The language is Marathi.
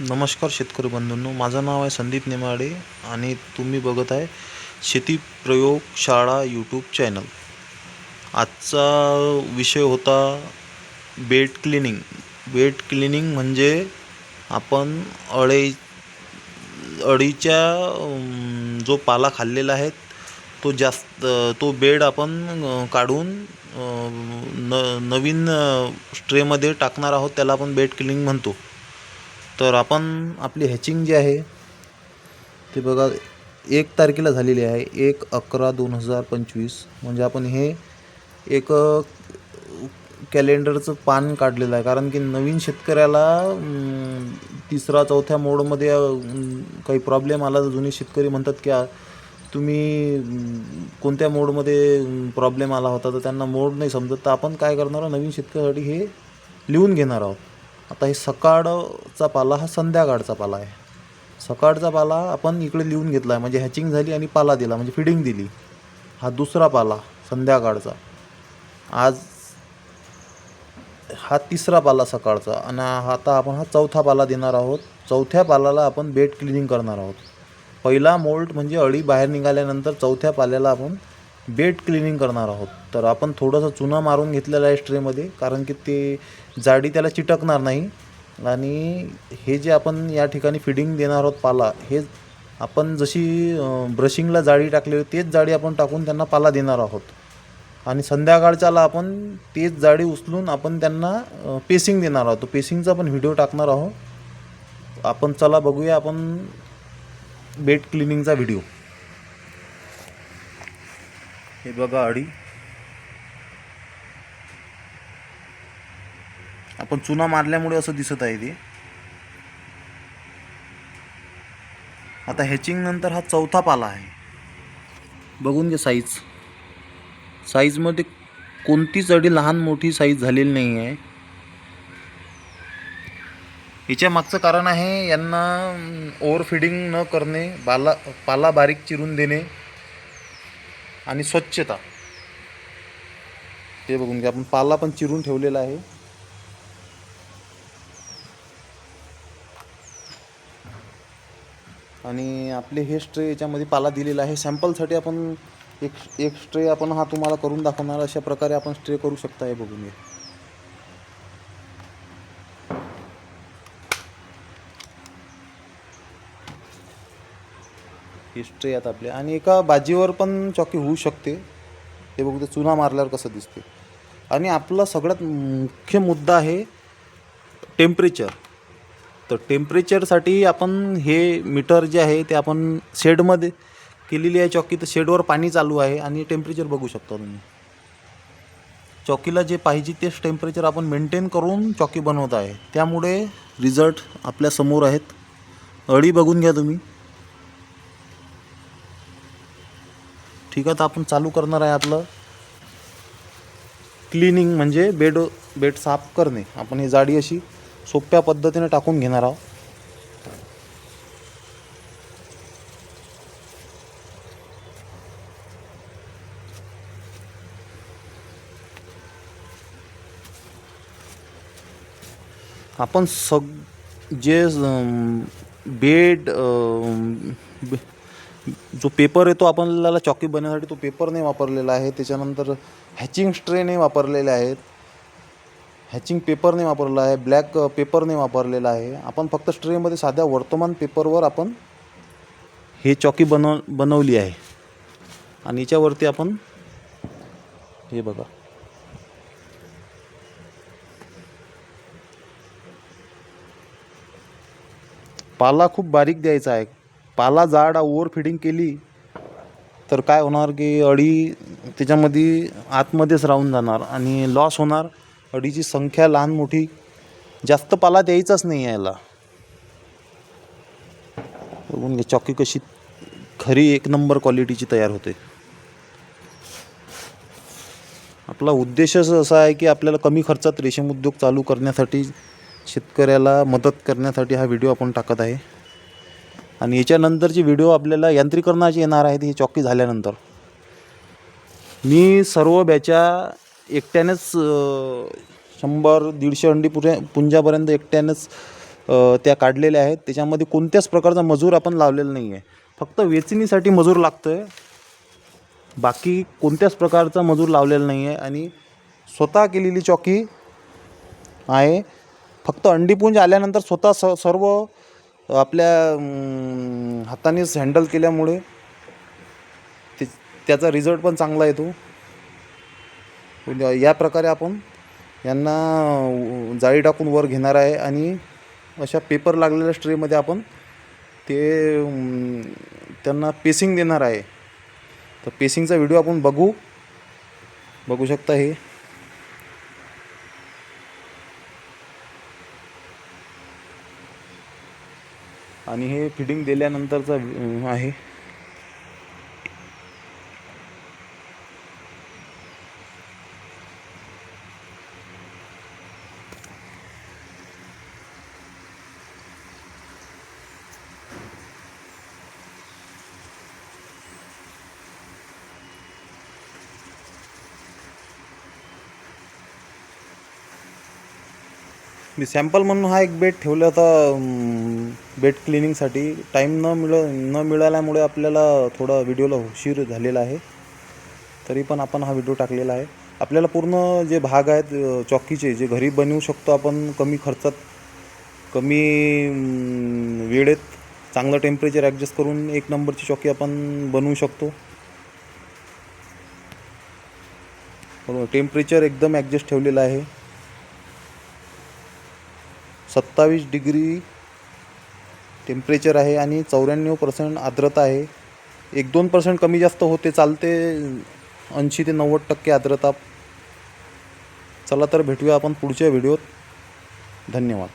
नमस्कार शेतकरी बंधूंनो माझं नाव आहे संदीप नेमाडे आणि तुम्ही बघत आहे शेती प्रयोगशाळा यूट्यूब चॅनल आजचा विषय होता बेड क्लिनिंग. बेड क्लिनिंग म्हणजे आपण अळे अळीच्या जो पाला खाल्लेला आहे तो जास्त तो बेड आपण काढून न नवीन स्ट्रेमध्ये टाकणार आहोत त्याला आपण बेड क्लिनिंग म्हणतो. तर आपण आपली हॅचिंग जी आहे ते बघा एक तारखेला झालेली आहे एक अकरा दोन हजार पंचवीस. म्हणजे आपण हे एक कॅलेंडरचं पान काढलेलं आहे. कारण की नवीन शेतकऱ्याला तिसरा चौथ्या मोडमध्ये काही प्रॉब्लेम आला तर जुने शेतकरी म्हणतात की तुम्ही कोणत्या मोडमध्ये प्रॉब्लेम आला होता? तर त्यांना मोड नाही समजत. तर आपण काय करणार आहोत? नवीन शेतकऱ्यासाठी हे लिहून घेणार आहोत. आता हे सकाळचा पाला हा संध्याकाळचा पाला आहे. सकाळचा पाला आपण इकडे लिहून घेतला आहे म्हणजे हॅचिंग झाली आणि पाला दिला म्हणजे फिडिंग दिली. हा दुसरा पाला संध्याकाळचा. आज हा तिसरा पाला सकाळचा आणि आता आपण हा चौथा पाला देणार आहोत. चौथ्या पालाला आपण बेड क्लिनिंग करणार आहोत. पहिला मोल्ट म्हणजे अळी बाहेर निघाल्यानंतर चौथ्या पाल्याला आपण बेड क्लिनिंग करणार आहोत. तर आपण थोडंसं चुना मारून घेतलेला आहे स्ट्रेमध्ये कारण की ते जाडी त्याला चिटकणार नाही. आणि हे जे आपण या ठिकाणी फिडिंग देणार आहोत पाला हे आपण जशी ब्रशिंगला जाळी टाकली होती तेच जाळी आपण टाकून त्यांना पाला देणार आहोत. आणि संध्याकाळच्याला आपण तेच जाळी उचलून आपण त्यांना पेसिंग देणार आहोत. पेसिंगचा पण व्हिडिओ टाकणार आहोत. आपण चला बघूया आपण बेड क्लिनिंगचा व्हिडिओ हे बघा अडी आपण चुना मारल्यामुळे असं दिसत आहे ते. आता हॅचिंग नंतर हा चौथा पाला आहे. बघून घे साईज साईजमध्ये कोणतीच अडी लहान मोठी साईज झालेली नाही आहे याच्या मागचं कारण आहे यांना ओव्हरफिडिंग न करणे बाला पाला बारीक चिरून देणे. आणि स्वच्छता. ते बघून घ्या आपण पाला पण चिरून ठेवलेला आहे. आणि आपले हे स्ट्रे याच्यामध्ये पाला दिलेला आहे. सॅम्पलसाठी आपण एक एक स्ट्रे आपण हा तुम्हाला करून दाखवणार अशा प्रकारे आपण स्ट्रे करू शकता हे बघून घ्या. हिस्ट्री आहेत आपल्या आणि एका बाजीवर पण चॉकी होऊ शकते. ते बघू ते चुना मारल्यावर कसं दिसते. आणि आपला सगळ्यात मुख्य मुद्दा आहे टेम्परेचर तर टेम्परेचरसाठी आपण हे मीटर जे आहे ते आपण शेडमध्ये केलेली आहे चॉकी तर शेडवर पाणी चालू आहे आणि टेम्परेचर बघू शकता तुम्ही. चॉकीला जे पाहिजे तेच टेम्परेचर आपण मेंटेन करून चॉकी बनवत आहे. त्यामुळे रिझल्ट आपल्यासमोर आहेत. अळी बघून घ्या तुम्ही. ठीक आहे तर आपण चालू करणार आहे आपलं क्लिनिंग म्हणजे बेड बेड साफ करणे. आपण ही जाडी अशी सोप्या पद्धतीने टाकून घेणार आहोत. आपण सग जे बेड बे- जो पेपर येतो आपल्याला चॉकी बनवण्यासाठी तो पेपर नाही वापरलेला आहे. त्याच्यानंतर हॅचिंग स्ट्रे नाही वापरलेले आहेत. हॅचिंग पेपर नाही वापरला आहे. ब्लॅक पेपर नाही वापरलेला आहे. आपण फक्त स्ट्रेमध्ये साध्या वर्तमान पेपरवर आपण हे चॉकी बनव बनवली आहे. आणि याच्यावरती आपण हे बघा. पाला खूप बारीक द्यायचा आहे. पाला जाड ओव्हर फिडिंग केली तर काय होणार की अळी त्याच्यामध्ये आतमध्येच राहून जाणार आणि लॉस होणार. अळीची संख्या लहान मोठी जास्त पाला द्यायचाच नाही यायला. बघून घे चॉकी कशी खरी एक नंबर क्वालिटीची तयार होते. आपला उद्देशच असा आहे की आपल्याला कमी खर्चात रेशीम उद्योग चालू करण्यासाठी शेतकऱ्याला मदत करण्यासाठी हा व्हिडिओ आपण टाकत आहे. आणि याच्यानंतरची व्हिडिओ आपल्याला यांत्रिकरणाची येणार आहेत ही चॉकी झाल्यानंतर. मी सर्व बॅच्या एकट्यानेच शंभर दीडशे अंडी पुरे पुंजापर्यंत एकट्यानेच त्या काढलेल्या आहेत. त्याच्यामध्ये कोणत्याच प्रकारचा मजूर आपण लावलेला नाही आहे फक्त वेचणीसाठी मजूर लागतो आहे बाकी कोणत्याच प्रकारचा मजूर लावलेला नाही आहे आणि स्वतः केलेली चॉकी आहे. फक्त अंडीपुंज आल्यानंतर स्वतः स सर्व आपल्या हातानेच हँडल केल्यामुळे ते त्याचा रिझल्ट पण चांगला येतो. म्हणजे या प्रकारे आपण यांना जाळी टाकून वर घेणार आहे आणि अशा पेपर लागलेल्या स्ट्रेमध्ये आपण ते त्यांना पेसिंग देणार आहे. तर पेसिंगचा व्हिडिओ आपण बघू. बघू शकता हे. आणि हे फिडिंग दिल्यानंतरचा आहे. मी सॅम्पल म्हणून हा एक बेड ठेवला होता बेड क्लिनिंगसाठी टाईम न मिळ न मिळाल्यामुळे आपल्याला थोडा व्हिडिओला उशीर झालेला आहे. तरी पण आपण हा व्हिडिओ टाकलेला आहे. आपल्याला पूर्ण जे भाग आहेत चॉकीचे जे घरी बनवू शकतो आपण कमी खर्चात कमी वेळेत चांगलं टेम्परेचर ॲडजस्ट करून एक नंबरची चॉकी आपण बनवू शकतो. हो, टेम्परेचर एकदम ॲडजस्ट ठेवलेलं आहे. सत्तावीस डिग्री टेम्परेचर आहे आणि चौऱ्याण्णव पर्सेंट आर्द्रता आहे. एक दोन पर्सेंट कमी जास्त होते चालते ऐंशी ते नव्वद टक्के आर्द्रता. चला तर भेटूया आपण पुढच्या व्हिडिओत. धन्यवाद.